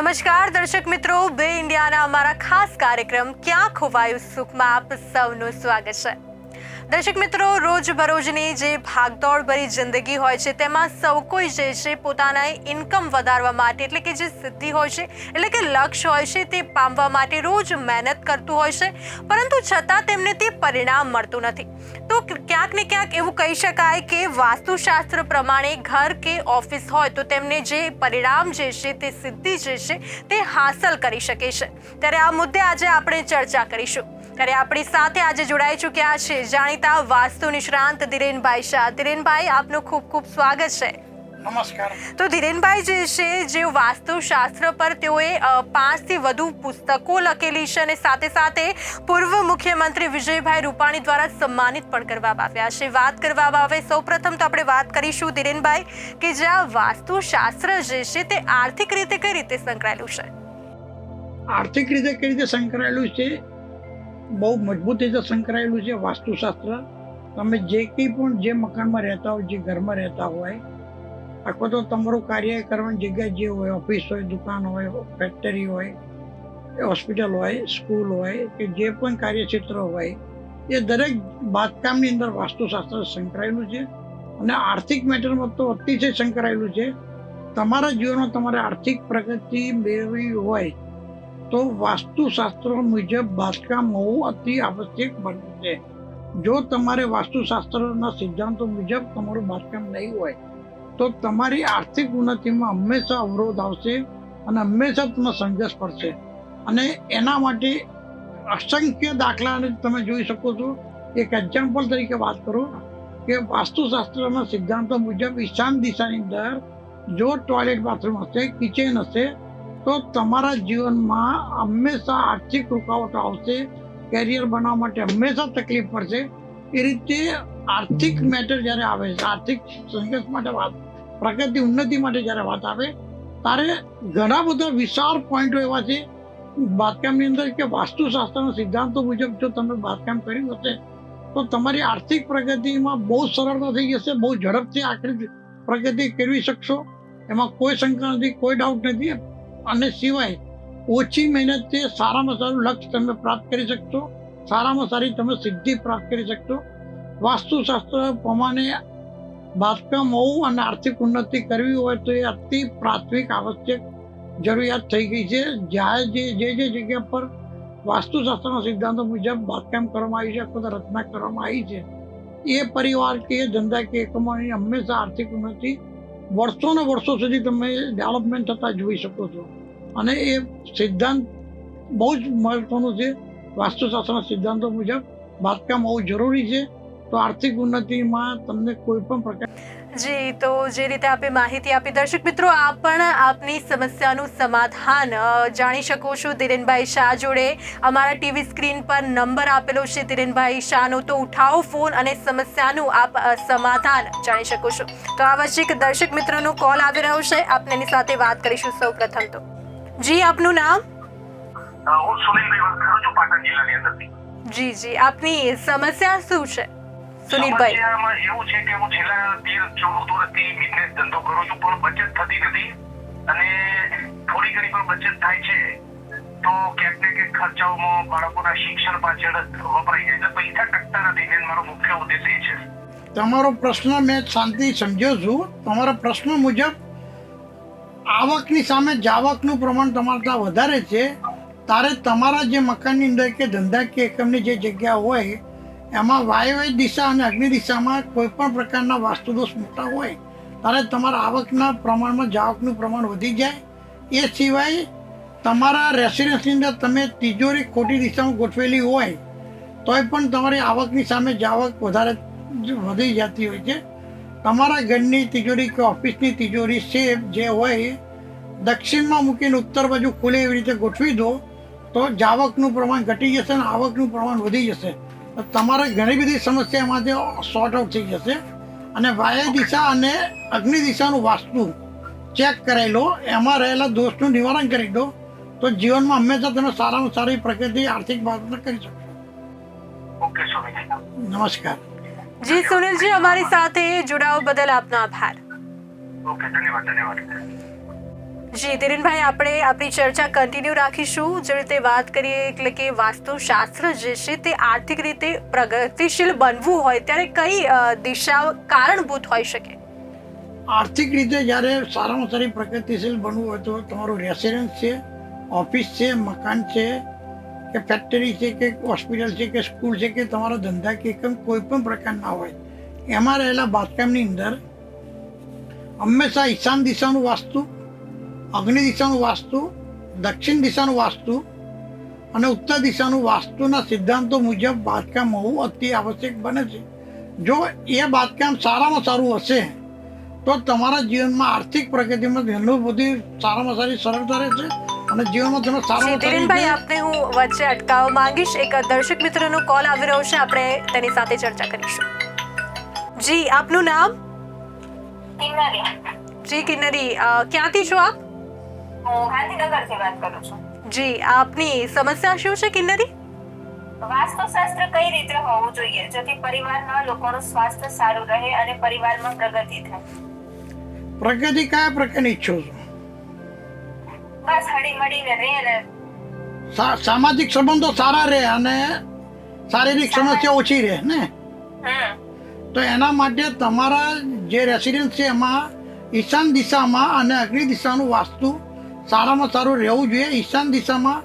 નમસ્કાર, દર્શક મિત્રો. બે ઇન્ડિયાના અમારા ખાસ કાર્યક્રમ, ક્યાં ખોવાયું સુખમાં આપ સૌનું સ્વાગત છે. દર્શક મિત્રો, રોજબરોજની જે ભાગદોડ ભરી જિંદગી હોય છે, તેમાં સૌ કોઈ જે છે પોતાના ઇન્કમ વધારવા માટે, એટલે કે જે સિદ્ધિ હોય છે, એટલે કે લક્ષ્ય હોય છે, તે પામવા માટે રોજ મહેનત કરતું હોય છે, પરંતુ છતાં તેમને તે પરિણામ મળતું નથી. તો ક્યાંક ને ક્યાંક એવું કહી શકાય કે વાસ્તુશાસ્ત્ર પ્રમાણે ઘર કે ઓફિસ હોય, તો તેમને જે પરિણામ જે છે, તે સિદ્ધિ જે છે, તે હાંસલ કરી શકે છે. ત્યારે આ મુદ્દે આજે આપણે ચર્ચા કરીશું. ત્યારે આપણી સાથે આજે જોડાઈ ચૂક્યા છે જાણીતા વાસ્તુ નિષ્ણાંત ધીરેનભાઈ શાહ. ધીરેનભાઈ આપનું ખૂબ ખૂબ સ્વાગત છે. નમસ્કાર. તો ધીરેનભાઈ જે છે જે વાસ્તુશાસ્ત્ર પર તેઓએ પાંચથી વધુ પુસ્તકો લખેલી છે અને સાથે સાથે પૂર્વ મુખ્યમંત્રી વિજયભાઈ રૂપાણી દ્વારા સન્માનિત પણ કરવામાં આવ્યા છે. વાત કરવામાં આવે સૌપ્રથમ તો આપણે વાત કરીશું ધીરેનભાઈ કે જે આ વાસ્તુશાસ્ત્ર જે છે તે આર્થિક રીતે કઈ રીતે સંકળાયેલું છે? આર્થિક રીતે કઈ રીતે સંકળાયેલું છે? બહુ મજબૂતી તો સંકળાયેલું છે વાસ્તુશાસ્ત્ર. તમે જે કંઈ પણ જે મકાનમાં રહેતા હોય, જે ઘરમાં રહેતા હોય, આખો તો તમારું કાર્ય કરવાની જગ્યા જે હોય, ઓફિસ હોય, દુકાન હોય, ફેક્ટરી હોય, હોસ્પિટલ હોય, સ્કૂલ હોય કે જે પણ કાર્યક્ષેત્ર હોય, એ દરેક બાંધકામની અંદર વાસ્તુશાસ્ત્ર સંકળાયેલું છે અને આર્થિક મેટરમાં તો અતિશય સંકળાયેલું છે. તમારા જીવનમાં તમારે આર્થિક પ્રગતિ મેળવી હોય તો વાસ્તુશાસ્ત્ર મુજબ બાંધકામ હોવું અતિ આવશ્યક બને છે. જો તમારે વાસ્તુશાસ્ત્રના સિદ્ધાંતો મુજબ તમારું બાંધકામ નહીં હોય, તો તમારી આર્થિક ઉન્નતિમાં હંમેશા અવરોધ આવશે અને હંમેશા તમને સંઘર્ષ પડશે અને એના માટે અસંખ્ય દાખલાને તમે જોઈ શકો છો. એક એક્ઝામ્પલ તરીકે વાત કરું કે વાસ્તુશાસ્ત્રના સિદ્ધાંતો મુજબ ઈશાન દિશાની અંદર જો ટોયલેટ બાથરૂમ હશે કિચન હશે તો તમારા જીવનમાં હંમેશા આર્થિક રૂકાવટ આવશે કેરિયર બનાવવા માટે હંમેશા તકલીફ પડશે. એ રીતે આર્થિક મેટર જ્યારે આવે છે આર્થિક સંઘર્ષ માટે વાત, પ્રગતિ ઉન્નતિ માટે જ્યારે વાત આવે, ત્યારે ઘણા બધા વિશાળ પોઈન્ટો એવા છે. બાંધકામની અંદર કે વાસ્તુશાસ્ત્રના સિદ્ધાંતો મુજબ જો તમે બાંધકામ કર્યું હશે, તો તમારી આર્થિક પ્રગતિમાં બહુ સરળતા થઈ જશે, બહુ ઝડપથી આખરી પ્રગતિ કરવી શકશો. એમાં કોઈ શંકા નથી, કોઈ ડાઉટ નથી. અને સિવાય ઓછી મહેનતથી સારામાં સારું લક્ષ્ય તમે પ્રાપ્ત કરી શકશો. સારામાં સારી તમે સિદ્ધિ પ્રાપ્ત કરી શકશો. વાસ્તુશાસ્ત્ર પ્રમાણે બાંધકામ હોવું અને આર્થિક ઉન્નતિ કરવી હોય તો એ અતિ પ્રાથમિક આવશ્યક જરૂરિયાત થઈ ગઈ છે. જ્યાં જે જે જે જગ્યા પર વાસ્તુશાસ્ત્રના સિદ્ધાંતો મુજબ બાંધકામ કરવામાં આવી છે અથવા રચના કરવામાં આવી છે. એ પરિવાર કે ધંધા કે એકમોની હંમેશા આર્થિક ઉન્નતિ વર્ષોને વર્ષો સુધી તમે ડેવલપમેન્ટ થતા જોઈ શકો છો. અને એ સિદ્ધાંત બહુ જ મહત્વનું છે. વાસ્તુશાસ્ત્રના સિદ્ધાંતો મુજબ બાંધકામ હોવું જરૂરી છે. તો આર્થિક ઉન્નતિમાં તમને કોઈ પણ પ્રકાર જી તો જે રીતે આપે માહિતી આપી દર્શક મિત્રો આપ પણ આપની સમસ્યાનું સમાધાન જાણી શકો છો ધીરેનભાઈ શાહ જોડે. અમારા ટીવી સ્ક્રીન પર નંબર આપેલો છે ધીરેનભાઈ શાહનો તો ઉઠાવો ફોન અને સમસ્યાનું આપ સમાધાન જાણી શકો છો. તો આ વચ્ચે એક દર્શક મિત્રનો કોલ આવી રહ્યો છે. આપને એની સાથે વાત કરીશું સૌ પ્રથમ તો. જી આપનું નામ? હું સુનિલભાઈ વાત કરું છું પાટણ જિલ્લાની અંદરથી. જી જી આપની સમસ્યા શું છે? સુનિલભાઈ. એવું છે કે હું છેલ્લા તેર ચૌદ વર્ષથી બિઝનેસ ધંધો કરું છું પણ બચત થતી નથી. અને થોડી ઘણી પણ બચત થાય છે. તો ક્યાંક ને ક્યાંક ખર્ચાઓમાં બાળકોના શિક્ષણ પાછળ વપરાઈ જાય. એટલે પૈસા ટકતા નથી. મેન મારો મુખ્ય ઉદ્દેશ એ છે. તમારો પ્રશ્ન મેં શાંતિ સમજ્યો છું. તમારા પ્રશ્ન મુજબ આવકની સામે જાવકનું પ્રમાણ તમારા ત્યાં વધારે છે. ત્યારે તમારા જે મકાનની અંદર કે ધંધા કે એકમની જે જગ્યા હોય એમાં વાયવ્ય દિશા અને અગ્નિ દિશામાં કોઈ પણ પ્રકારના વાસ્તુદોષ મોટા હોય, ત્યારે તમારા આવકના પ્રમાણમાં જાવકનું પ્રમાણ વધી જાય. એ સિવાય તમારા રેસિડન્સની અંદર તમે તિજોરી ખોટી દિશામાં ગોઠવેલી હોય, તોય પણ તમારી આવકની સામે જાવક વધારે વધી જતી હોય છે. તમારા ઘરની તિજોરી કે ઓફિસની તિજોરી સેફ જે હોય, દક્ષિણમાં મૂકીને ઉત્તર બાજુ ખુલે એવી રીતે ગોઠવી દો, તો જાવકનું પ્રમાણ ઘટી જશે અને આવકનું પ્રમાણ વધી જશે. તમારે ઘણી બધી સમસ્યા એમાંથી સોર્ટ આઉટ થઈ જશે. અને વાયુ દિશા અને અગ્નિ દિશાનું વાસ્તુ ચેક કરાવી લો. એમાં રહેલા દોષનું નિવારણ કરી દો. તો જીવનમાં હંમેશા તમે સારામાં સારી પ્રગતિ આર્થિક બાબતો કરી શકશો નમસ્કાર. જી સુનિલજી અમારી સાથે જોડાવા બદલ આપનો આભાર. ઓકે ધન્યવાદ ધન્યવાદ. જી, ધીરેનભાઈ, આપણે આપણી ચર્ચા કન્ટિન્યુ રાખીશું. જે રીતે વાત કરીએ, એટલે કે વાસ્તુશાસ્ત્ર જે છે, તે આર્થિક રીતે પ્રગતિશીલ બનવું હોય, ત્યારે કઈ દિશા કારણભૂત હોઈ શકે? આર્થિક રીતે જ્યારે સારામાં સારી પ્રગતિશીલ બનવું હોય, તો તમારું રેસિડન્સ છે ઓફિસ છે, મકાન છે, કે ફેક્ટરી છે, કે હોસ્પિટલ છે, કે સ્કૂલ છે, કે તમારો ધંધા કે એકમ કોઈ પણ પ્રકારના હોય, એમાં રહેલા બાંધકામની અંદર હંમેશા ઈશાન દિશાનું વાસ્તુ અગ્નિ દિશાનું વાસ્તુ દક્ષિણ દિશાનું વાસ્તુ અને ઉત્તર દિશાનું વાસ્તુના સિદ્ધાંતો મુજબ બાંધકામ હોવું અતિ આવશ્યક બને છે. જો એ બાંધકામ સારામાં સારું હશે તો તમારા જીવનમાં આર્થિક પ્રગતિમાં ઘણું બધી સારામાં સારી સરળતા રહેશે અને જીવનમાં તમે સારા ધીરેનભાઈ આપને હું વચ્ચે અટકાવવા માંગીશ. એક દર્શક મિત્રનો કોલ આવી રહ્યો છે. આપણે તેની સાથે ચર્ચા કરીશું. જી આપનું નામ? કિન્નરી જી કિન્નરી ક્યાંથી છો આપ? હું ગાંધીનગરથી વાત કરું છું. જી આપની સમસ્યા શું છે કિન્નરી? વાસ્તુશાસ્ત્ર કઈ રીતે હોવું જોઈએ જેથી પરિવારના લોકોનું સ્વાસ્થ્ય સારું રહે અને પરિવારમાં પ્રગતિ થાય? પ્રગતિ કયા પ્રકારની ઈચ્છો છો? બસ હળી મળીને રહે અને સામાજિક સંબંધો સારા રહે અને શારીરિક સમસ્યા ઓછી રહે ને? તો એના માટે તમારા જે રેસિડન્સ છે એમાં ઈશાન દિશામાં અને અગ્નિ દિશાનું વાસ્તુ સારામાં સારું રહેવું જોઈએ ઈશાન દિશામાં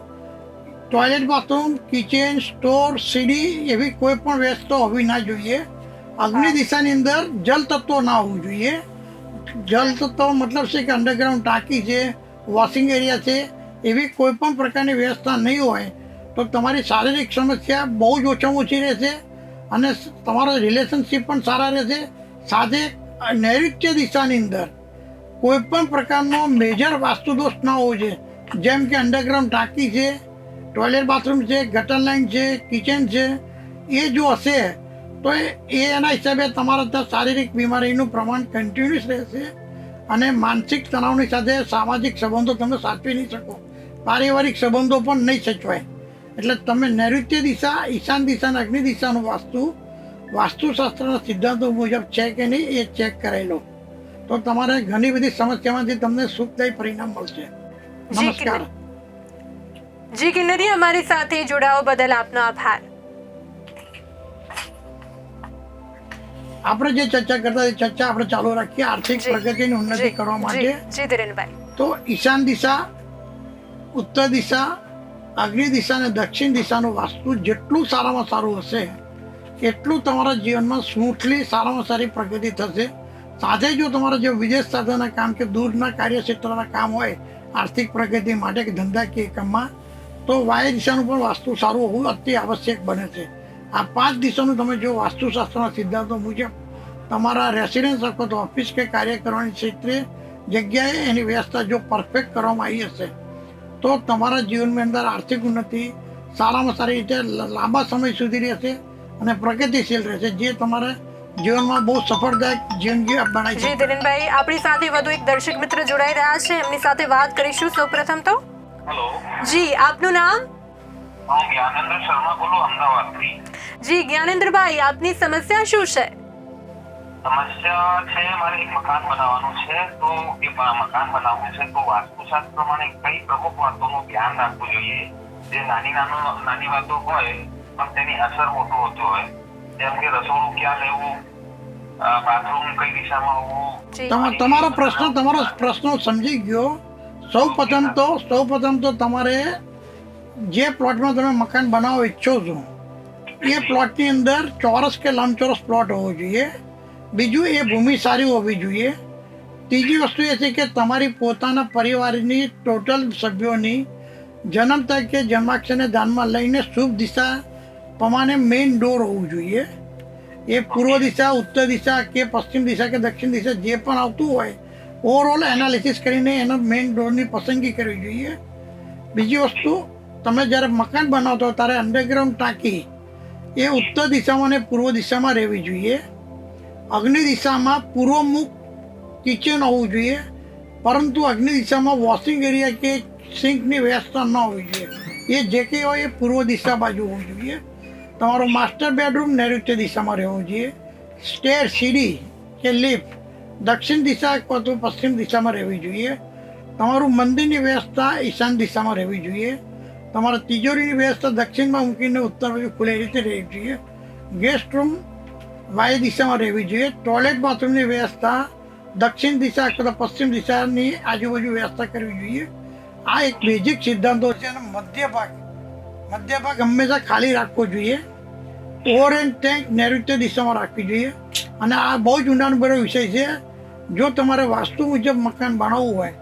ટોયલેટ બાથરૂમ કિચન સ્ટોર સીડી એવી કોઈ પણ વ્યવસ્થા હોવી ના જોઈએ. અગ્નિ દિશાની અંદર જલ તત્વો ના હોવું જોઈએ. જલ તત્વો મતલબ છે કે અંડરગ્રાઉન્ડ ટાંકી છે વોશિંગ એરિયા છે એવી કોઈ પણ પ્રકારની વ્યવસ્થા નહીં હોય તો તમારી શારીરિક સમસ્યા બહુ જ ઓછામાં ઓછી રહેશે અને તમારો તમારા રિલેશનશિપ પણ સારા રહેશે. સાથે નૈઋત્ય દિશાની અંદર કોઈ પણ પ્રકારનો મેજર વાસ્તુદોષ ન હોવો જોઈએ. જેમ કે અંડરગ્રાઉન્ડ ટાંકી છે ટોયલેટ બાથરૂમ છે ગટર લાઇન છે કિચન છે, એ જો હશે, તો એ એના હિસાબે તમારા ત્યાં શારીરિક બીમારીનું પ્રમાણ કન્ટિન્યુઅસ રહેશે અને માનસિક તણાવની સાથે સામાજિક સંબંધો તમે સાચવી નહીં શકો. પારિવારિક સંબંધો પણ નહીં સચવાય. એટલે તમે નૈઋત્ય દિશા, ઈશાન દિશા અને અગ્નિ દિશાનું વાસ્તુ, વાસ્તુશાસ્ત્રના સિદ્ધાંતો મુજબ છે કે નહીં એ ચેક કરાવી લો. તો તમારે ઘણી બધી સમસ્યામાંથી તમને સુખદાયી પરિણામ મળશે. નમસ્કાર. જી કિન્નરી અમારી સાથે જોડાવા બદલ આપનો આભાર. આપણે જે ચર્ચા કરતા એ ચર્ચા આપણે ચાલુ રાખીએ. આર્થિક પ્રગતિની ઉન્નતિ કરવા માટે. જી ધીરેનભાઈ. તો ઈશાન દિશા ઉત્તર દિશા અગ્નિ દિશા અને દક્ષિણ દિશાનું વાસ્તુ જેટલું સારામાં સારું હશે એટલું તમારા જીવનમાં સ્મૂથલી સારામાં સારી પ્રગતિ થશે. સાથે જો તમારા જે વિદેશ સાથેના કામ કે દૂરના કાર્યક્ષેત્રના કામ હોય, આર્થિક પ્રગતિ માટે કે ધંધાકીય કામમાં, તો વાય દિશાનું પણ વાસ્તુ સારું હોવું અતિ આવશ્યક બને છે. આ પાંચ દિશાનું તમે જો વાસ્તુશાસ્ત્રના સિદ્ધાંતો મુજબ, તમારા રેસિડન્સ અથવા તો ઓફિસ કે કાર્ય કરવાની ક્ષેત્રે જગ્યાએ એની વ્યવસ્થા જો પરફેક્ટ કરવામાં આવી હશે, તો તમારા જીવનની અંદર આર્થિક ઉન્નતિ સારામાં સારી રીતે લાંબા સમય સુધી રહેશે અને પ્રગતિશીલ રહેશે. જે તમારે જીવનમાં બહુ સફળદાયક જિંદગી બનાવી જી દિલીનભાઈ આપણી સાથે વધુ એક દર્શક મિત્ર જોડાઈ રહ્યા છે. એમની સાથે વાત કરીશું. સૌપ્રથમ તો? હેલો. જી આપનું નામ? હું જ્ઞાનેન્દ્ર શર્મા બોલું અમદાવાદથી. જી જ્ઞાનેન્દ્રભાઈ આપની સમસ્યા શું છે? સમસ્યા છે મારે એક મકાન બનાવવાનું છે તો એ મકાન બનાવવું છે. તો વાસ્તુશાસ્ત્ર પ્રમાણે કઈ પ્રમુખ વાતોનું ધ્યાન રાખવું જોઈએ? જે નાની નાનો નાની વાતો હોય પણ તેની અસર મોટો હોતો હોય. જેમ કે રસોડું ક્યાં લેવું બાથરૂમ કઈ દિશામાં હોવું? જી. તમારો પ્રશ્ન તમારો પ્રશ્ન સમજી ગયો. સૌ પ્રથમ તો સૌ પ્રથમ તો તમારે જે પ્લોટમાં તમે મકાન બનાવવા ઈચ્છો છો એ પ્લોટની અંદર ચોરસ કે લંબચોરસ પ્લોટ હોવો જોઈએ. બીજું એ ભૂમિ સારી હોવી જોઈએ. ત્રીજી વસ્તુ એ છે કે તમારી પોતાના પરિવારની ટોટલ સભ્યોની જન્મ તરીકે કે જન્માક્ષરને ધ્યાનમાં લઈને શુભ દિશા પ્રમાણે મેઇન ડોર હોવું જોઈએ. એ પૂર્વ દિશા, ઉત્તર દિશા કે પશ્ચિમ દિશા કે દક્ષિણ દિશા જે પણ આવતું હોય ઓવરઓલ એનાલિસિસ કરીને એનો મેઇન ડોરની પસંદગી કરવી જોઈએ. બીજી વસ્તુ, તમે જ્યારે મકાન બનાવતો ત્યારે અંડરગ્રાઉન્ડ ટાંકી એ ઉત્તર દિશામાં અને પૂર્વ દિશામાં રહેવી જોઈએ. અગ્નિ દિશામાં પૂર્વમુખ કિચન હોવું જોઈએ, પરંતુ અગ્નિ દિશામાં વોશિંગ એરિયા કે સિંકની વ્યવસ્થા ન હોવી જોઈએ. એ જે કંઈ હોય એ પૂર્વ દિશા બાજુ હોવું જોઈએ. તમારો માસ્ટર બેડરૂમ નૈઋત્ય દિશામાં રહેવું જોઈએ. સ્ટેર સીડી કે લિફ્ટ દક્ષિણ દિશા અથવા પશ્ચિમ દિશામાં રહેવી જોઈએ. તમારું મંદિરની વ્યવસ્થા ઈશાન દિશામાં રહેવી જોઈએ. તમારા તિજોરીની વ્યવસ્થા દક્ષિણમાં મૂકીને ઉત્તર બાજુ ખુલ્લી રીતે રહેવી જોઈએ. ગેસ્ટ રૂમ વાયુ દિશામાં રહેવી જોઈએ. ટોયલેટ બાથરૂમની વ્યવસ્થા દક્ષિણ દિશા અથવા પશ્ચિમ દિશાની આજુબાજુ વ્યવસ્થા કરવી જોઈએ. આ એક બેઝિક સિદ્ધાંતો છે અને મધ્ય ભાગ મધ્ય ભાગ હંમેશા ખાલી રાખવો જોઈએ. ઓવર એન્ડ ટેન્ક નૈઋત્ય દિશામાં રાખવી જોઈએ. અને આ બહુ જ ઊંડાણભર્યો વિષય છે. જો તમારે વાસ્તુ મુજબ મકાન બનાવવું હોય,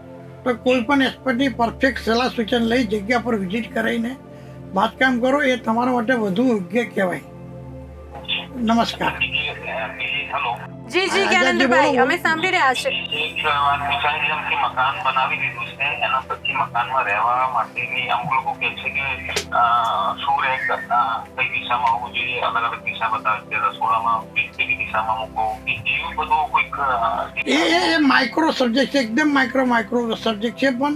તો કોઈ પણ એક્સપર્ટની પરફેક્ટ સલાહ સૂચન લઈ જગ્યા પર વિઝિટ કરાવીને બાંધકામ કરો. એ તમારા માટે વધુ યોગ્ય કહેવાય. નમસ્કાર. જી જી જ્ઞાનેન્દ્રભાઈ અમે સાંભળી રહ્યા છે એક મકાન બનાવી દીધું છે. એના પછી મકાનમાં રહેવા માટેની અમુક લોકો કહે છે કે શું રહે કરતા કઈ દિશામાં હોવું જોઈએ. અલગ અલગ દિશા બતાવે છે. રસોડામાં કઈ દિશામાં મૂકો કે એવું બધું કોઈક એ માઇક્રો સબ્જેક્ટ છે. એકદમ માઇક્રો માઇક્રો સબ્જેક્ટ છે. પણ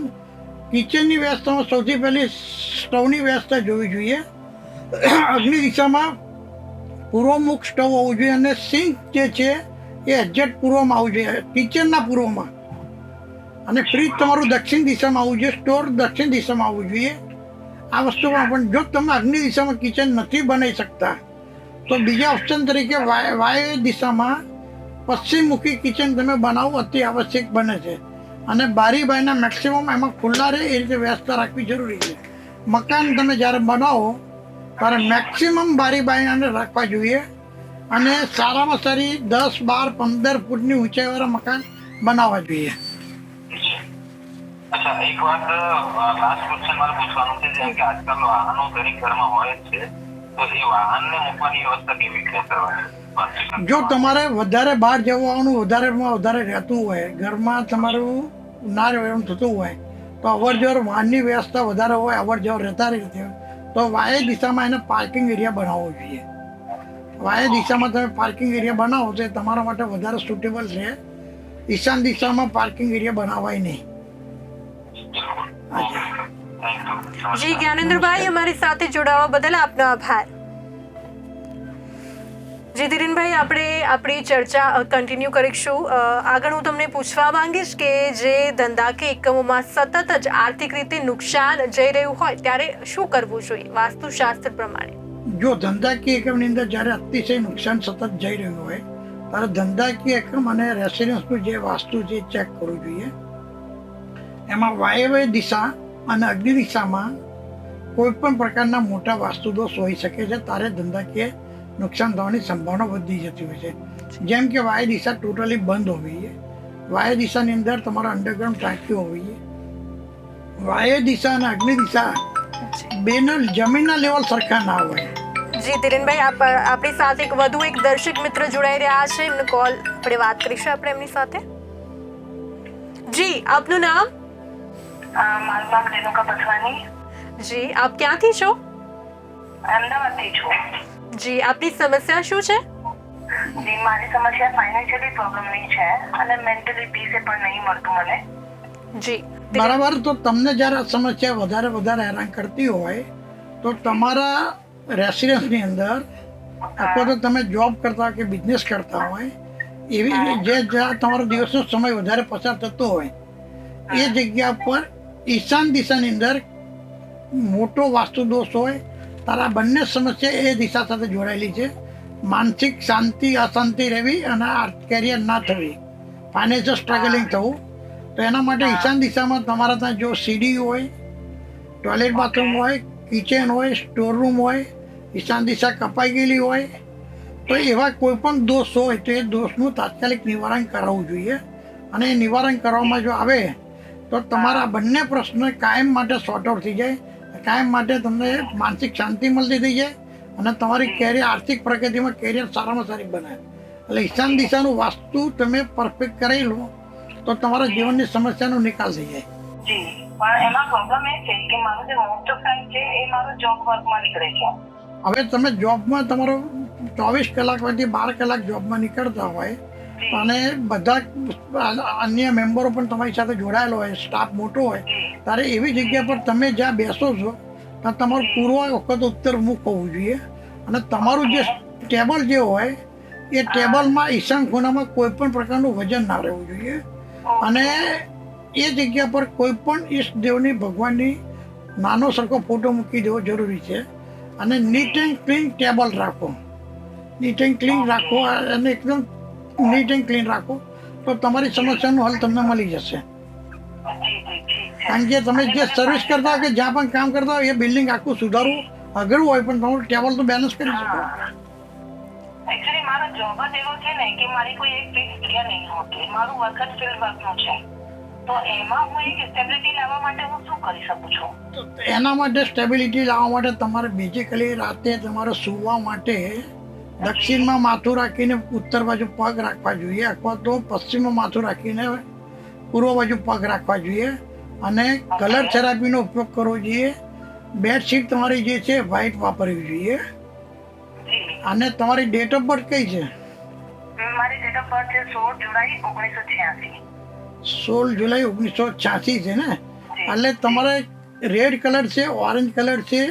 કિચનની વ્યવસ્થામાં સૌથી પહેલી સ્ટવની વ્યવસ્થા જોવી જોઈએ. અગ્નિ દિશામાં પૂર્વમુખ સ્ટવ હોવું જોઈએ. અને સિંક જે છે એ એક્ઝેક્ટ પૂર્વમાં આવવું જોઈએ. કિચનના પૂર્વમાં અને ફ્રીજ તમારું દક્ષિણ દિશામાં આવવું જોઈએ. સ્ટોર દક્ષિણ દિશામાં આવવું જોઈએ. આ વસ્તુમાં પણ જો તમે અગ્નિ દિશામાં કિચન નથી બનાવી શકતા, તો બીજા ઓપ્શન તરીકે વાય દિશામાં પશ્ચિમમુખી કિચન તમે બનાવો અતિ આવશ્યક બને છે. અને બારી બારીના મેક્સિમમ એમાં ખુલ્લા રહે એ રીતે વ્યવસ્થા રાખવી જરૂરી છે. મકાન તમે જ્યારે બનાવો, ત્યારે મેક્સિમમ બારી બારીનાને રાખવા જોઈએ. અને સારામાં સારી દસ બાર પંદર ફૂટની ઊંચાઈવાળા મકાન બનાવવા જોઈએ. અચ્છા એક વાત લાસ્ટ ક્વેશ્ચન મારે પૂછવાનું છે જેમ કે આજકાલ વાહનો દરેક ઘરમાં હોય છે તો એ વાહનને મૂકવાની વ્યવસ્થા કેવી રીતે કરવાની? જો તમારે વધારે બહાર જવાનું વધારેમાં વધારે રહેતું હોય ઘરમાં તમારું ના રહેવાનું થતું હોય તો અવર જવર વાહનની વ્યવસ્થા વધારે હોય અવર જવર રહેતા રહી તો વાય દિશામાં એને પાર્કિંગ એરિયા બનાવવો જોઈએ. વાય દિશામાં તમે પાર્કિંગ એરિયા બનાવો તો એ તમારા માટે વધારે સુટેબલ છે. ઈશાન દિશામાં પાર્કિંગ એરિયા બનાવાય નહીં. જી જ્ઞાનેન્દ્રભાઈ અમારી સાથે જોડાવા બદલ આપનો આભાર. જી ધીરેનભાઈ આપણે આપણી ચર્ચા કન્ટિન્યુ કરીશું. આગળ હું તમને પૂછવા માંગીશ કે જે ધંધા કે એકમોમાં સતત જ આર્થિક રીતે નુકસાન જઈ રહ્યું હોય ત્યારે શું કરવું જોઈએ? વાસ્તુશાસ્ત્ર પ્રમાણે. જો ધંધાકીય એકમની અંદર જ્યારે અતિશય નુકસાન સતત જઈ રહ્યું હોય ત્યારે ધંધાકીય એકમ અને રેસિડન્સનું જે વાસ્તુ છે ચેક કરવું જોઈએ. એમાં વાયવ્ય દિશા અને અગ્નિ દિશામાં કોઈ પણ પ્રકારના મોટા વાસ્તુ દોષ હોઈ શકે છે ત્યારે ધંધાકીય નુકસાન થવાની સંભાવના વધી જતી હોય છે. જેમ કે વાય દિશા ટોટલી બંધ હોવી જોઈએ. વાય દિશાની અંદર તમારા અંડરગ્રાઉન્ડ ટાંકી હોવી જોઈએ. વાયુ દિશા અને અગ્નિ દિશા બેના જમીનના લેવલ સરખા ના હોય. જી ધીરેનભાઈ આપ આપણી સાથે એક વધુ એક દર્શક મિત્ર જોડાઈ રહ્યા છે. એમનો કોલ આપણે વાત કરીશું આપણે એમની સાથે. જી આપનું નામ? મારું નામ રેણુકા જી આપ ક્યાંથી છો? અમદાવાદથી છું. જી આપની સમસ્યા શું છે? જી મારી સમસ્યા ફાઇનાન્શિયલી પ્રોબ્લેમની છે અને મેન્ટલી પીસે પણ નહીં મળતું મને. જી. બરાબર તો તમને જ્યારે સમસ્યા વધારે વધારે હેરાન કરતી હોય તો તમારા રેસિડન્સની અંદર અથવા તો તમે જોબ કરતા હોય કે બિઝનેસ કરતા હોય એવી જે જ્યાં તમારો દિવસનો સમય વધારે પસાર થતો હોય એ જગ્યા પર ઈશાન દિશાની અંદર મોટો વાસ્તુ દોષ હોય તારા બંને સમસ્યા એ દિશા સાથે જોડાયેલી છે. માનસિક શાંતિ અશાંતિ રહેવી અને કેરિયર ના થવી. ફાઇનાન્શિયલ સ્ટ્રગલિંગ થવું. તો એના માટે ઈશાન દિશામાં તમારા ત્યાં જો સીડી હોય ટોયલેટ બાથરૂમ હોય કિચન હોય સ્ટોર રૂમ હોય ઈશાન દિશા કપાઈ ગયેલી હોય તો એવા કોઈ પણ દોષ હોય તો એ દોષનું તાત્કાલિક નિવારણ કરાવવું જોઈએ. અને એ નિવારણ કરવામાં જો આવે તો તમારા બંને પ્રશ્નો કાયમ માટે સોર્ટ આઉટ થઈ જાય. કાયમ માટે તમને માનસિક શાંતિ મળતી થઈ જાય અને તમારી કેરિયર આર્થિક પ્રગતિમાં કેરિયર સારામાં સારી બને એટલે ઈશાન દિશાનું વાસ્તુ તમે પરફેક્ટ કરાવી લો તો તમારા જીવનની સમસ્યાનો નિકાલ થઈ જાય. જી પણ એમાં પ્રોબ્લેમ એ છે કે મારું જે ઓફ ટાઈમ છે એ મારું જોબ વર્કમાં નીકળે છે. હવે તમે જોબમાં તમારો ચોવીસ કલાકમાંથી બાર કલાક જોબમાં નીકળતા હોય અને બધા અન્ય મેમ્બરો પણ તમારી સાથે જોડાયેલો હોય સ્ટાફ મોટો હોય ત્યારે એવી જગ્યા પર તમે જ્યાં બેસો છો ત્યાં તમારું પૂર્વ વખત ઉત્તર મુખ હોવું જોઈએ અને તમારું જે ટેબલ જે હોય એ ટેબલમાં ઈશાન ખૂણામાં કોઈ પણ પ્રકારનું વજન ના રહેવું જોઈએ. અને એ જગ્યા પર કોઈ પણ ઈષ્ટદેવની ભગવાનની નાનો સરખો ફોટો મૂકી દેવો જરૂરી છે. અને નીટ એન્ડ ક્લીન ટેબલ રાખો. નીટ એન્ડ ક્લીન રાખો અને એકદમ નીટ એન્ડ ક્લીન રાખો તો તમારી સમસ્યાનું હલ તમને મળી જશે. કારણ કે તમે જે સર્વિસ કરતા હો કે જ્યાં પણ કામ કરતા હોય એ બિલ્ડિંગ આખું સુધારવું અઘરું હોય પણ તમારું ટેબલ તો બેલેન્સ કરી શકો. એકચ્યુઅલી મારો જોબ જ એવો છે ને કે મારી કોઈ એક ફિક્સ જગ્યા નહીં હોતી મારું વર્ક જ ફિલ્ડ વર્કનું છે. તો એમાં હું એક સ્ટેબિલિટી લાવવા માટે હું શું કરી શકું છું? એના માટે સ્ટેબિલિટી લાવવા માટે તમારે બેઝિકલી રાતે તમારે સૂવા માટે દક્ષિણમાં માથું રાખીને ઉત્તર બાજુ પગ રાખવા જોઈએ અથવા તો પશ્ચિમમાં માથું રાખીને પૂર્વ બાજુ પગ રાખવા જોઈએ. અને કલર થેરાપીનો ઉપયોગ કરવો જોઈએ. બેડશીટ તમારી જે છે વ્હાઇટ વાપરવી જોઈએ. અને તમારી ડેટ ઓફ બર્થ કઈ છે? મારી ડેટ ઓફ બર્થ છે સોળ જુલાઈ ઓગણીસો છ્યાસી. સોળ જુલાઈ ઓગણીસો છ્યાસી છે ને? એટલે તમારે રેડ કલર છે, ઓરેન્જ કલર છે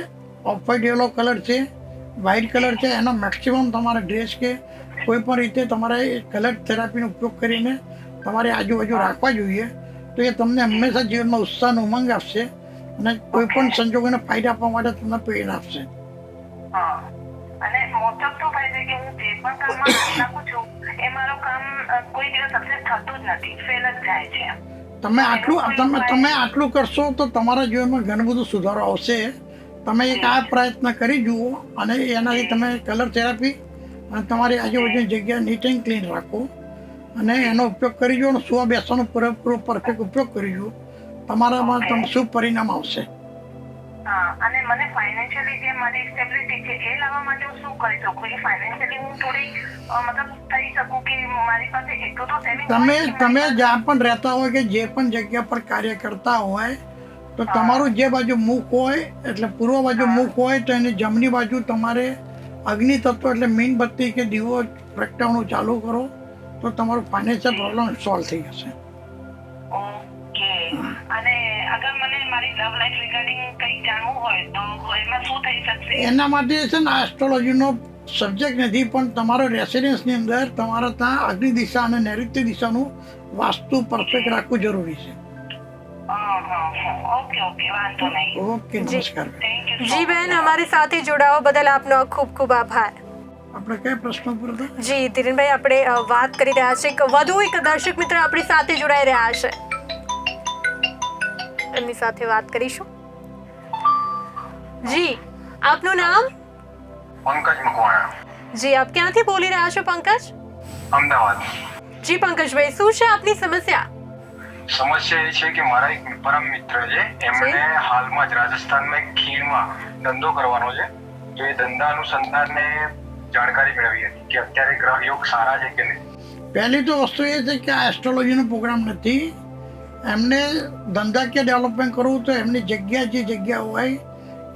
ઓફ વાઇટ યલો કલર છે વ્હાઇટ કલર છે, એનો મેક્સિમમ તમારે ડ્રેસ કે કોઈ પણ રીતે તમારે કલર થેરાપીનો ઉપયોગ કરીને તમારે આજુબાજુ રાખવા જોઈએ. તો એ તમને હંમેશા જીવનમાં ઉત્સાહનો ઉમંગ આપશે અને કોઈ પણ સંજોગોને ફાયદા આપવા માટે તમને પ્રેરણા આપશે. અને મોટો તો ભાઈ કે હું જે પણ કામમાં છું એ મારું કામ કોઈ દિવસ સક્સેસ થતું જ નથી ફેલ જ જાય છે. તમે આટલું તમે તમે આટલું કરશો તો તમારા જીવનમાં ઘણું બધું સુધારો આવશે. તમે એક આ પ્રયત્ન કરી જુઓ અને એનાથી તમે કલર થેરાપી અને તમારી આજુબાજુ જગ્યા નીટ એન્ડ ક્લીન રાખો. અને એનો ઉપયોગ કરી જુઓ અને સુવા બેસવાનો પૂરેપૂરો પરફેક્ટ ઉપયોગ કરી જુઓ. તમારામાં તમને શુભ પરિણામ આવશે. અને મને ફાઇનાન્શિયલી જે મારી સ્ટેબિલિટી છે એ લાવવા માટે હું શું કરી શકું? એ ફાઇનાન્શિયલી હું થોડી મતલબ તમે તમે જ્યાં પણ રહેતા હોય કે જે પણ જગ્યા પર કાર્ય કરતા હોય તો તમારું જે બાજુ મુખ હોય એટલે પૂર્વ બાજુ મુખ હોય તો એની જમણી બાજુ તમારે અગ્નિ તત્વ એટલે મીણબત્તી કે દીવો પ્રગટાવવાનું ચાલુ કરો તો તમારું ફાઇનાન્શિયલ પ્રોબ્લેમ સોલ્વ થઈ જશે. ઓકે. અને અગર મને મારી લવ લાઈફ રિગાર્ડિંગ કંઈ જાણવું હોય તો એમાં શું થઈ શકશે? એના માટે છે ને એસ્ટ્રોલોજીનો સબ્જેક્ટ નથી પણ તમારો રેસિડેન્સની અંદર તમારા ત્યાં અગ્નિ દિશા અને નૈઋત્ય દિશાનું વાસ્તુ પરફેક્ટ રાખવું જરૂરી છે. ઓકે ઓકે વાંધો નહીં. ઓકે જી. નમસ્કાર. જી બેન અમારી સાથે જોડાવા બદલ આપનો ખૂબ ખૂબ આભાર. આપણે કયા પ્રશ્નો પર જી ધીરેનભાઈ આપણે વાત કરી રહ્યા છે કે વધુ એક દર્શક મિત્ર આપણી સાથે જોડાઈ રહ્યા છે. એમની સાથે વાત કરીશું. જી આપનું નામ? પંકજ મકવાણા. જી આપ ક્યાંથી બોલી રહ્યા છો પંકજ? અમદાવાદ. જી પંકજભાઈ શું છે આપની સમસ્યા? સમસ્યા એ છે કે મારા એક પરમ મિત્ર છે. એમણે હાલમાં જ રાજસ્થાનમાં એક ખીણમાં ધંધો કરવાનો છે. તો એ ધંધા અનુસંધાનને જાણકારી મેળવી હતી કે અત્યારે ગ્રહ યોગ સારા છે કે નહીં. પહેલી તો વસ્તુ એ છે કે આ એસ્ટ્રોલોજીનો પ્રોગ્રામ નથી. એમને ધંધાકીય ડેવલપમેન્ટ કરવું તો એમની જગ્યા જે જગ્યા હોય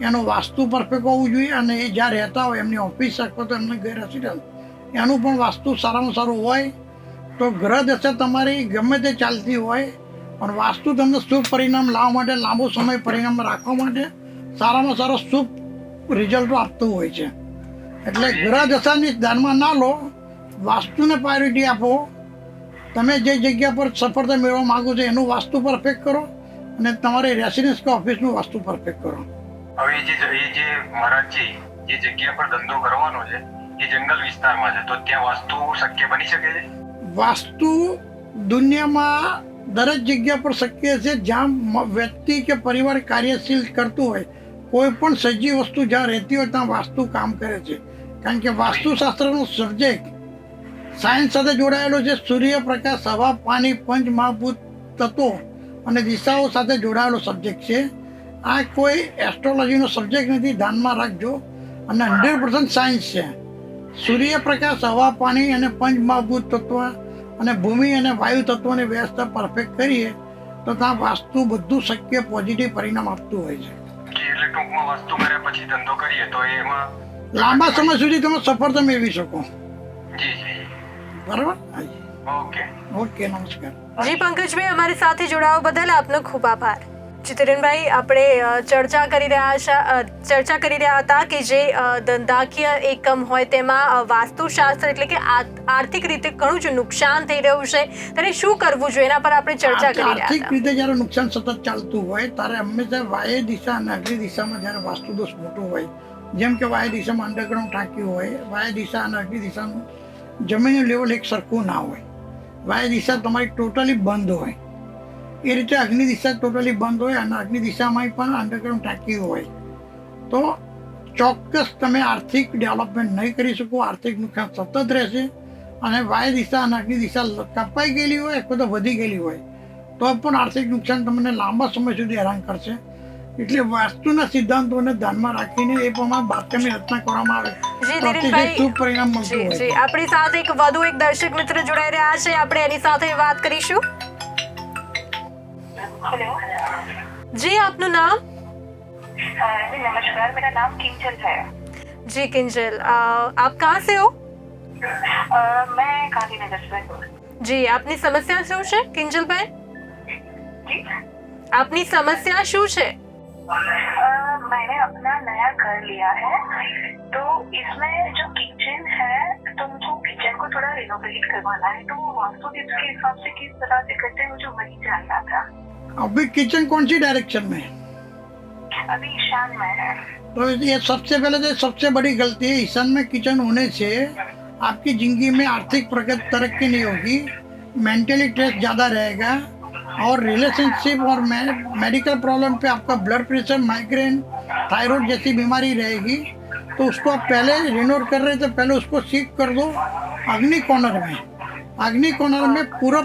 એનું વાસ્તુ પરફેક્ટ હોવું જોઈએ અને એ જ્યાં રહેતા હોય એમની ઓફિસ અથવા તો એમને ઘર રેસિડન્સ એનું પણ વાસ્તુ સારામાં સારું હોય. તો ગ્રહ દશા તમારી ગમે તે ચાલતી હોય, પણ વાસ્તુ તમને શુભ પરિણામ લાવવા માટે, લાંબો સમય પરિણામ રાખવા માટે સારામાં સારો શુભ રિઝલ્ટો આપતું હોય છે. એટલે ગ્રહ દશાની ધ્યાનમાં ના લો, વાસ્તુને પ્રાયોરિટી આપો. તમે જે જગ્યા પર સફળતા મેળવવા માંગો છો એનું વાસ્તુ પરફેક્ટ કરો અને તમારી રેસિડેન્સ કે ઓફિસનું વાસ્તુ પરફેક્ટ કરો. હવે જે જે મહારાજજી જે જગ્યા પર ધંધો કરવાનો છે, એ જંગલ વિસ્તારમાં છે. તો ત્યાં વાસ્તુ શક્ય બની શકે છે? વાસ્તુ દુનિયામાં દરેક જગ્યા પર શક્ય છે. જ્યાં વ્યક્તિ કે પરિવાર કાર્યશીલ કરતું હોય, કોઈ પણ સજીવ વસ્તુ જ્યાં રહેતી હોય, ત્યાં વાસ્તુ કામ કરે છે. કારણ કે વાસ્તુશાસ્ત્રનો સબ્જેક્ટ સાયન્સ સાથે જોડાયેલો છે. સૂર્યપ્રકાશ હવા, પાણી, પંચ, મહાભૂત તત્વો અને દિશાઓ સાથે જોડાયેલો સબ્જેક્ટ છે. આ કોઈ એસ્ટ્રોલોજીનો સબ્જેક્ટ નથી ધ્યાનમાં રાખજો. અને હંડ્રેડ પર્સન્ટ સાયન્સ છે. સૂર્યપ્રકાશ હવા પાણી અને પંચ મહાભૂત તત્વ અને ભૂમિ અને વાયુ તત્વોની વ્યવસ્થા પરફેક્ટ કરીએ તો ત્યાં વાસ્તુ બધું શક્ય પોઝિટિવ પરિણામ આપતું હોય છે. એટલે ટૂંકમાં વાસ્તુ કર્યા પછી ધંધો કરીએ તો એમાં લાંબા સમય સુધી તમે સફળતા મેળવી શકો. જી જી બરાબર? ઓકે. ઓકે નમસ્કાર. જી પંકજભાઈ અમારી સાથે જોડાવા બદલ આપનો ખૂબ આભાર. ચિત્તરનભાઈ આપણે ચર્ચા કરી રહ્યા ચર્ચા કરી રહ્યા હતા કે જે ધંધાકીય એકમ હોય તેમાં વાસ્તુશાસ્ત્ર એટલે કે આર્થિક રીતે ઘણું જ નુકસાન થઈ રહ્યું છે. ત્યારે શું કરવું જોઈએ એના પર આપણે ચર્ચા કરી રહ્યા આર્થિક રીતે જ્યારે નુકસાન સતત ચાલતું હોય ત્યારે હંમેશા વાય દિશા અને અગ્નિ દિશામાં જ્યારે વાસ્તુ દોષ મોટો હોય જેમ કે વાય દિશામાં અંડરગ્રાઉન્ડ ટાંકી હોય વાય દિશા અને અગ્નિ દિશાનું જમીનનું લેવલ એક સરખું ના હોય. વાય દિશા તમારી ટોટલી બંધ હોય. એ રીતે અગ્નિ દિશા ટોટલી બંધ હોય અને અગ્નિ દિશામાં પણ અંડરગ્રાઉન્ડ ટાંકી હોય. તો ચોક્કસ તમે આર્થિક ડેવલપમેન્ટ નહીં કરી શકો આર્થિક નુકસાન સતત રહેશે અને વાય દિશા અને અગ્નિ દિશા કપાઈ ગયેલી હોય અથવા તો વધી ગયેલી હોય તો પણ આર્થિક નુકસાન તમને લાંબા સમય સુધી હેરાન કરશે. એટલે વાસ્તુના સિદ્ધાંતોને ધ્યાનમાં રાખીને એ પ્રમાણે બાથરૂમની રચના કરવામાં આવે. શુભ પરિણામ. આપણી સાથે એક વધુ એક દર્શક મિત્ર જોડાઈ રહ્યા છે. આપણે એની સાથે વાત કરીશું. हेलो જી આપનું નામ जी नमस्कार मेरा नाम किंचल है जी किंजल अ, आप कहाँ से हो अ, मैं गांधीनगर से हूँ જી આપની સમસ્યા શું છે કિંજલભાઈ जी આપની સમસ્યા શું છે अ, मैंने अपना नया घर लिया है तो इसमें जो किचन है तो मुझे किचन को थोड़ा रिनोवेट करवाना है तो वो वास्तु टिप्स के हिसाब से किस तरह से करते हैं मुझे वही जानना था अभी किचन कौन सी डायरेक्शन में है? अभी ईशान में है। तो ये सबसे पहले तो सबसे बड़ी गलती है ईशान में किचन होने से आपकी ज़िंदगी में आर्थिक प्रगति तरक्की नहीं होगी मेंटली स्ट्रेस ज़्यादा रहेगा और रिलेशनशिप और मेडिकल प्रॉब्लम पे आपका ब्लड प्रेशर माइग्रेन थायराइड जैसी बीमारी रहेगी तो उसको आप पहले रिनोव कर रहे थे पहले उसको सीख कर दो अग्नि कॉर्नर में। अग्नि कॉर्नर में पूरा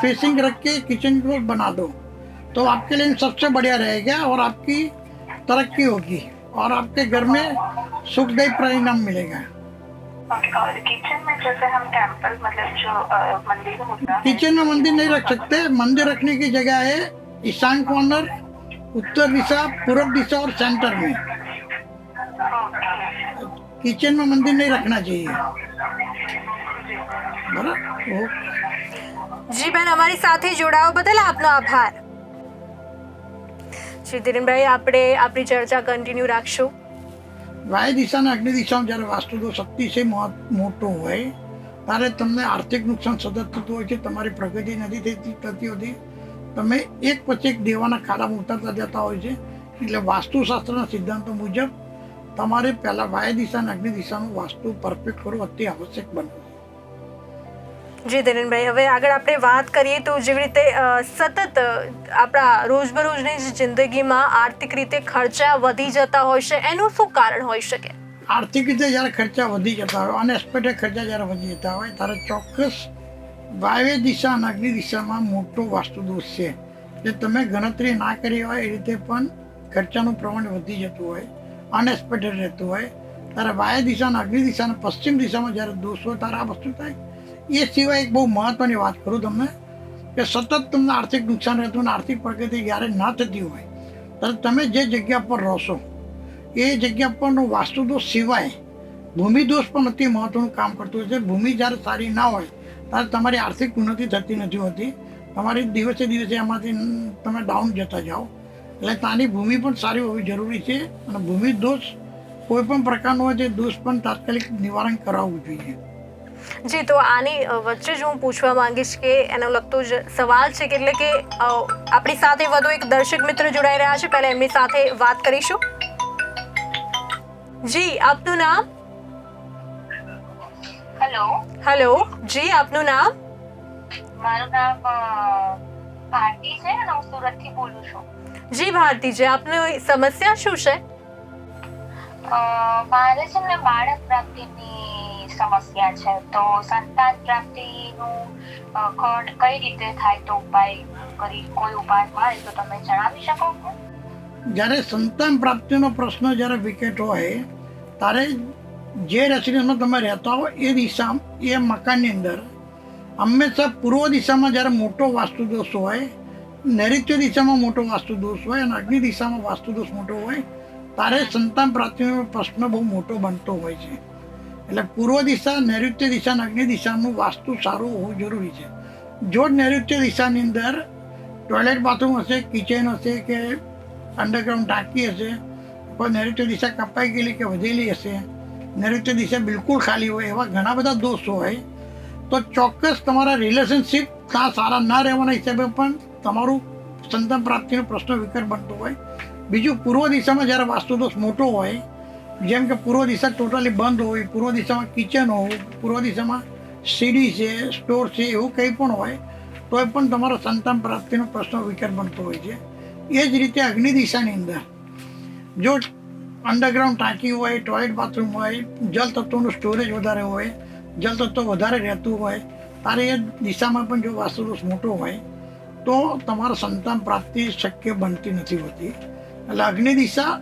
फेसिंग रख के किचन को बना दो। तो आपके लिए सबसे बढ़िया रहेगा और आपकी तरक्की होगी और आपके घर में सुखदायी परिणाम मिलेगा। किचन में मंदिर नहीं रख सकते। मंदिर रखने की जगह है ईशान कॉर्नर उत्तर दिशा पूर्व दिशा और सेंटर में। किचन में मंदिर नहीं रखना चाहिए। जी। बहन हमारे साथ ही जुड़ाव बदल आपनो आभार। જી ધીરેનભાઈ, આપણે આપણી ચર્ચા કન્ટિન્યુ રાખશું. વાય દિશાના અગ્નિ દિશામાં જ્યારે વાસ્તુ શક્તિ અતિશય મોટો હોય, ત્યારે તમને આર્થિક નુકસાન સતત થતું હોય છે, તમારી પ્રગતિ નથી થતી થતી હોતી. તમે એક પછી એક દેવાના ખાડામાં ઉતરતા જતા હોય છે. એટલે વાસ્તુશાસ્ત્રના સિદ્ધાંતો મુજબ તમારે પહેલાં વાય દિશા અને અગ્નિ દિશાનું વાસ્તુ પરફેક્ટ કરવું અતિ આવશ્યક બનવું જી ધીરેનભાઈ હવે આગળ આપણે વાત કરીએ તો જેવી રીતે સતત આપણા રોજબરોજની જે જિંદગીમાં આર્થિક રીતે ખર્ચા વધી જતા હોય છે, એનું શું કારણ હોઈ શકે? આર્થિક રીતે જ્યારે ખર્ચા વધી જતા હોય, અનએક્સપેક્ટેડ ખર્ચા જ્યારે વધી જતા હોય, ત્યારે ચોક્કસ વાયવ્ય દિશા અને અગ્નિ દિશામાં મોટો વાસ્તુ દોષ છે. જે તમે ગણતરી ના કરી હોય, એ રીતે પણ ખર્ચાનું પ્રમાણ વધી જતું હોય, અનએક્સપેક્ટેડ રહેતું હોય, ત્યારે વાય દિશા અને અગ્નિ દિશા અને પશ્ચિમ દિશામાં જ્યારે દોષ હોય, ત્યારે આ વસ્તુ થાય. એ સિવાય એક બહુ મહત્વની વાત કરું તમને કે સતત તમને આર્થિક નુકસાન રહેતું અને આર્થિક પ્રગતિ જ્યારે ના થતી હોય. ત્યારે તમે જે જગ્યા પર રહો એ જગ્યા પરનો વાસ્તુદોષ સિવાય ભૂમિદોષ પણ અતિ મહત્વનું કામ કરતું હોય છે. ભૂમિ જ્યારે સારી ના હોય, ત્યારે તમારી આર્થિક ઉન્નતિ થતી નથી હોતી. તમારી દિવસે દિવસે એમાંથી તમે ડાઉન જતા જાઓ. એટલે ત્યાંની ભૂમિ પણ સારી હોવી જરૂરી છે અને ભૂમિ દોષ કોઈ પણ પ્રકારનો હોય તે દોષ પણ તાત્કાલિક નિવારણ કરાવવું જોઈએ. જી તો આની વચ્ચે જ હું પૂછવા માંગીશ કે એનો લગતો જ સવાલ છે કે એટલે કે આપણી સાથે વધુ એક દર્શક મિત્ર જોડાઈ રહ્યા છે. પહેલા એમની સાથે વાત કરીશું. જી આપનું નામ? હેલો. હેલો જી આપનું નામ? મારું નામ ભારતી છે અને હું સુરતથી બોલું છું. જી ભારતીજી આપની સમસ્યા શું છે? મારે છે ને બાળક પ્રાપ્તિની સમસ્યા છે. તો સંતાન પ્રાપ્તિનું કોણ કઈ રીતે થાય તો ઉપાય કરી કોઈ ઉપાય મળે તો તમે જણાવી શકો જ્યારે સંતાન પ્રાપ્તિનો પ્રશ્ન જ્યારે વિકેટ હોય, ત્યારે જે રેસિડન્સમાં તમે રહેતા હો એ દિશા, એ મકાનની અંદર, હંમેશા પૂર્વ દિશામાં જ્યારે મોટો વાસ્તુ દોષ હોય, નૈઋત્ય દિશામાં મોટો વાસ્તુ દોષ હોય અને અગ્નિ દિશામાં વાસ્તુ દોષ મોટો હોય, ત્યારે સંતાન પ્રાપ્તિનો પ્રશ્ન બહુ મોટો બનતો હોય છે. એટલે પૂર્વ દિશા, નૈઋત્ય દિશા અગ્નિ દિશાનું વાસ્તુ સારું હોવું જરૂરી છે. જો નૈઋત્ય દિશાની અંદર ટોયલેટ બાથરૂમ હશે કિચન હશે કે અંડરગ્રાઉન્ડ ટાંકી હશે, કોઈ નૈઋત્ય દિશા કપાઈ ગયેલી કે વધેલી હશે, નૈઋત્ય દિશા બિલકુલ ખાલી હોય એવા ઘણા બધા દોષ હોય, તો ચોક્કસ તમારા રિલેશનશિપ કાં સારા ના રહેવાના હિસાબે પણ તમારું સંતાન પ્રાપ્તિનો પ્રશ્ન વિકટ બનતો હોય. બીજું પૂર્વ દિશામાં જ્યારે વાસ્તુદોષ મોટો હોય જેમ કે પૂર્વ દિશા ટોટલી બંધ હોય, પૂર્વ દિશામાં કિચન હોય, પૂર્વ દિશામાં સીડી છે સ્ટોર છે, એવું કંઈ પણ હોય તો પણ તમારો સંતાન પ્રાપ્તિનો પ્રશ્ન વિકટ બનતો હોય છે. એ જ રીતે અગ્નિ દિશાની અંદર. જો અંડરગ્રાઉન્ડ ટાંકી હોય ટોયલેટ બાથરૂમ હોય જલ તત્વોનું સ્ટોરેજ વધારે હોય જલ તત્વ વધારે રહેતું હોય, તારે એ દિશામાં પણ જો વાસ્તુદોષ મોટો હોય, તો તમારા સંતાન પ્રાપ્તિ શક્ય બનતી નથી હોતી. એટલે અગ્નિ દિશા,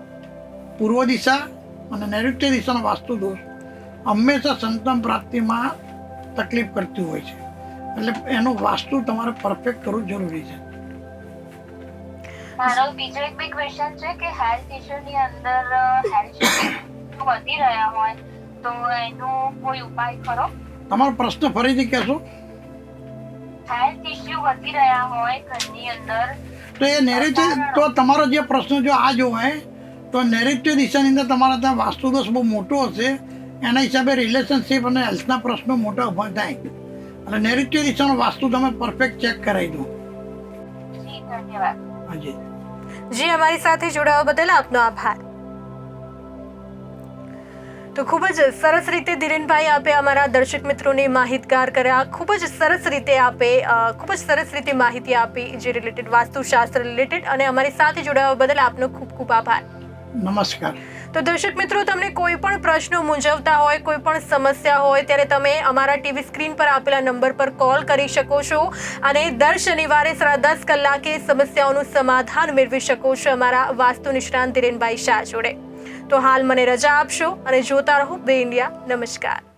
પૂર્વ દિશા અને નૈઋત્ય દિશાનો વાસ્તુ દોષ હંમેશા સંતાન પ્રાપ્તિમાં તકલીફ કરતી હોય છે. એટલે એનું વાસ્તુ તમારે પરફેક્ટ કરવું જરૂરી છે. મારો બીજો એક બી ક્વેશ્ચન છે કે હેલ્થ ઇશ્યુની અંદર હેલ્થ ઇશ્યુ વધી રહ્યા હોય તો એનો કોઈ ઉપાય ખરો? તમારો પ્રશ્ન ફરીથી કહેશો? હેલ્થ ઇશ્યુ વધી રહ્યા હોય ઘરની અંદર. તો એ નૈઋત્ય તો તમારો જે પ્રશ્ન જો આ જ હોય તો નૈઋત્ય દિશાની અંદર તમારા ત્યાં વાસ્તુદોષ બહુ મોટો હશે. એના હિસાબે રિલેશનશિપ અને હેલ્થના પ્રશ્નો મોટા ઊભા થાય. અને નૈઋત્ય દિશાનો વાસ્તુ તમે પરફેક્ટ ચેક કરાવી દો. જી ધન્યવાદ. હાજી. જી અમારી સાથે જોડાવા બદલ આપનો આભાર. તો ખૂબ જ સરસ રીતે ધીરેનભાઈ આપે અમારા દર્શક મિત્રોને માહિતગાર કર્યા. ખૂબ જ સરસ રીતે આપે ખૂબ જ સરસ રીતે માહિતી આપી જે રિલેટેડ વાસ્તુશાસ્ત્ર રિલેટેડ અને અમારી સાથે જોડાવા બદલ આપનો ખૂબ ખૂબ આભાર. નમસ્કાર. તો દર્શક મિત્રો, તમને કોઈ પણ પ્રશ્નો મૂંઝવતા હોય, કોઈ પણ સમસ્યા હોય, ત્યારે તમે અમારા ટીવી સ્ક્રીન પર આપેલા નંબર પર કોલ કરી શકો છો અને દર શનિવારે સાડા દસ કલાકે સમસ્યાઓનું સમાધાન મેળવી શકો છો અમારા વાસ્તુ નિષ્ણાંત ધીરેનભાઈ શાહ જોડે. તો હાલ મને રજા આપશો અને જોતા રહો બે ઇન્ડિયા. નમસ્કાર.